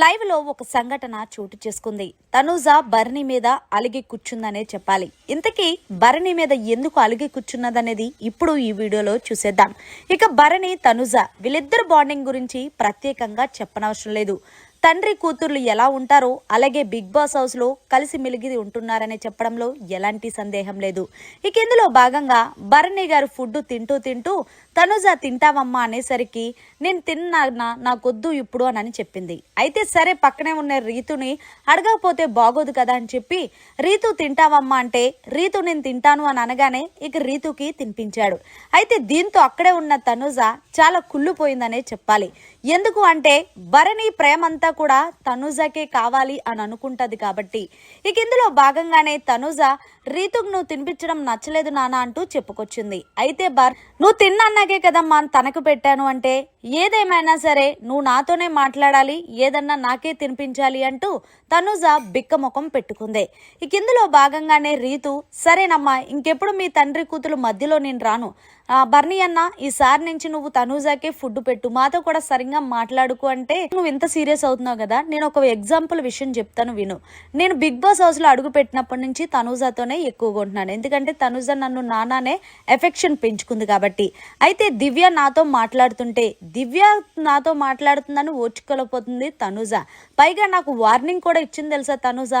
లైవ్లో ఒక సంఘటన చోటు చేసుకుంది. తనూజ భరణి మీద అలిగి కూర్చుందనే చెప్పాలి. ఇంతకీ భరణి మీద ఎందుకు అలిగి కూర్చున్నదనేది ఇప్పుడు ఈ వీడియోలో చూసేద్దాం. ఇక భరణి తనుజ వీళ్ళిద్దరు బాండింగ్ గురించి ప్రత్యేకంగా చెప్పనవసరం లేదు. తండ్రి కూతుర్లు ఎలా ఉంటారో అలాగే బిగ్ బాస్ హౌస్లో కలిసి మెలిగి ఉంటున్నారని చెప్పడంలో ఎలాంటి సందేహం లేదు. ఇక ఇందులో భాగంగా భరణి గారు ఫుడ్ తింటూ తింటూ తనుజ తింటావమ్మా అనేసరికి నేను తిన్నా నాకొద్దు ఇప్పుడు అని చెప్పింది. అయితే సరే పక్కనే ఉన్న రీతుని అడగకపోతే బాగోదు కదా అని చెప్పి రీతు తింటావమ్మా అంటే రీతు నేను తింటాను అని అనగానే ఇక రీతుకి తినిపించాడు. అయితే దీంతో అక్కడే ఉన్న తనుజ చాలా కుళ్ళిపోయిందనే చెప్పాలి. ఎందుకు అంటే భరణి ప్రేమంతా కూడా తనుజకే కావాలి అని అనుకుంటది కాబట్టి ఇక ఇందులో భాగంగానే తనుజ రీతుకు నువ్వు తినిపించడం నచ్చలేదు నాన్న అంటూ చెప్పుకొచ్చింది. అయితే బర్ నువ్వు తిన్నాకే కదమ్మా తనకు పెట్టాను అంటే ఏదేమైనా సరే నువ్వు నాతోనే మాట్లాడాలి ఏదన్నా నాకే తినిపించాలి అంటూ తనుజ బిక్కముఖం పెట్టుకుంది. ఇక ఇందులో భాగంగానే రీతు సరేనమ్మా ఇంకెప్పుడు మీ తండ్రి కూతురు మధ్యలో నేను రాను. ఆ బర్నీ అన్న ఈసారి నుంచి నువ్వు తనూజాకే ఫుడ్ పెట్టు మాతో కూడా సరిగ్గా మాట్లాడుకు అంటే నువ్వు ఇంత సీరియస్ అవుతున్నావు కదా నేను ఒక ఎగ్జాంపుల్ విషయం చెప్తాను విను. నేను బిగ్ బాస్ హౌస్లో అడుగు పెట్టినప్పటి నుంచి తనూజాతోనే ఎక్కువగా ఉంటున్నాను. ఎందుకంటే తనూజ నన్ను నానానే ఎఫెక్షన్ పెంచుకుంది కాబట్టి. అయితే దివ్య నాతో మాట్లాడుతుంటే దివ్య నాతో మాట్లాడుతుందని ఓర్చుకోలేకపోతుంది తనూజ. పైగా నాకు వార్నింగ్ కూడా ఇచ్చింది తెలుసా తనూజ?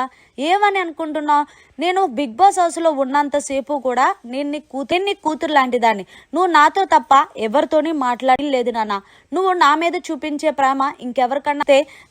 ఏమని అనుకుంటున్నావు? నేను బిగ్ బాస్ హౌస్లో ఉన్నంతసేపు కూడా నేను నీ కూతురు నీ కూతురు లాంటి దాన్ని నువ్వు నాతో తప్ప ఎవరితోని మాట్లాడి లేదు నాన్న నువ్వు నా మీద చూపించే ప్రేమ ఇంకెవరికన్నా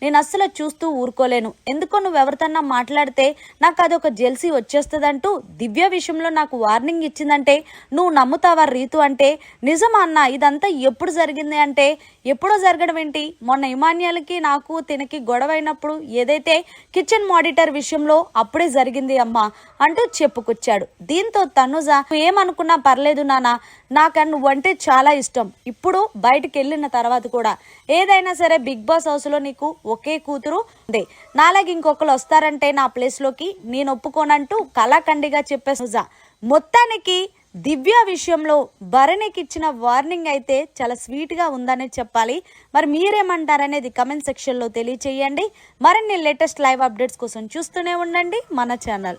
నేను అస్సలు చూస్తూ ఊరుకోలేను. ఎందుకో నువ్వు ఎవరితన్నా మాట్లాడితే నాకు అదొక జెల్సీ వచ్చేస్తుందంటూ దివ్య విషయంలో నాకు వార్నింగ్ ఇచ్చిందంటే నువ్వు నమ్ముతావా రీతు అంటే నిజమా అన్న ఇదంతా ఎప్పుడు జరిగింది అంటే ఎప్పుడో జరగడం ఏంటి? మొన్న ఇమాన్యాలకి నాకు తినకి గొడవ అయినప్పుడు ఏదైతే కిచెన్ మాడిటర్ విషయంలో అప్పుడే జరిగింది అమ్మా అంటూ చెప్పుకొచ్చాడు. దీంతో తనుజ "నువ్వు ఏమనుకున్నా పర్లేదు నాన్న నాకు నువ్వంటే చాలా ఇష్టం. ఇప్పుడు బయటకు వెళ్ళిన తర్వాత కూడా. ఏదైనా సరే బిగ్ బాస్ హౌస్లో నీకు ఒకే కూతురు ఉంది. నాలాగే ఇంకొకరు వస్తారంటే నా ప్లేస్లోకి నేను ఒప్పుకోనంటూ కళాఖండిగా చెప్పే సుజా. మొత్తానికి దివ్య విషయంలో భరణికి ఇచ్చిన వార్నింగ్ అయితే చాలా స్వీట్గా ఉందనే చెప్పాలి. మరి మీరేమంటారనేది కమెంట్ సెక్షన్లో తెలియచేయండి. మరిన్ని లేటెస్ట్ లైవ్ అప్డేట్స్ కోసం చూస్తూనే ఉండండి మన ఛానల్